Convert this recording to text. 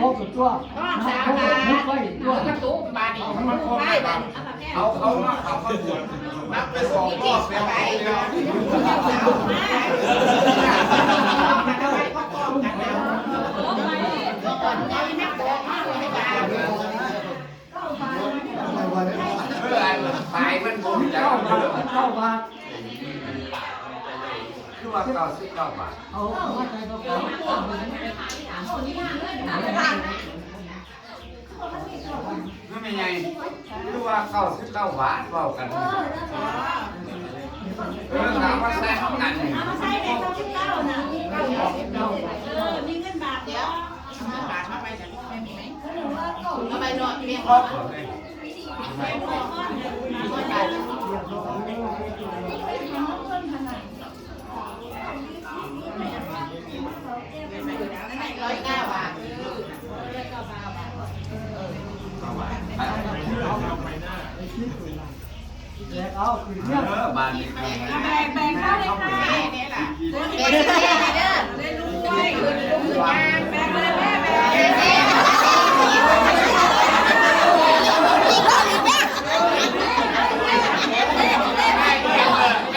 พบกับตัวน้ำพบกับมุกไปตัวกระตุ้บาดีได้บันเอาเขามาเขามาตรวจนับไปสองรอบแล้วแล้วเพื่ออะไรตายมันบ่จะเก้าเอาบาทเก้าบาทคือว่าเก้าสิบเก้าบาทเอามาใส่กระเป๋า คือว่าเก้าสิบเก้าบาทเว้ากันเออถามว่าใส่ห้องกันนี่ ใช่เด็กเขาสิบเก้านะเก้าสิบเก้าเออมีเงินบาทเดียว บาทมาไปจากไม่มีไหมเอาไปนอนเมีย ครอบครัวเลย ร้อยเก้าบาท เก้า า แจกเอาคือเนี่ยอบ้านนี้แบ่งแบ่งเข้าเลยค่ะ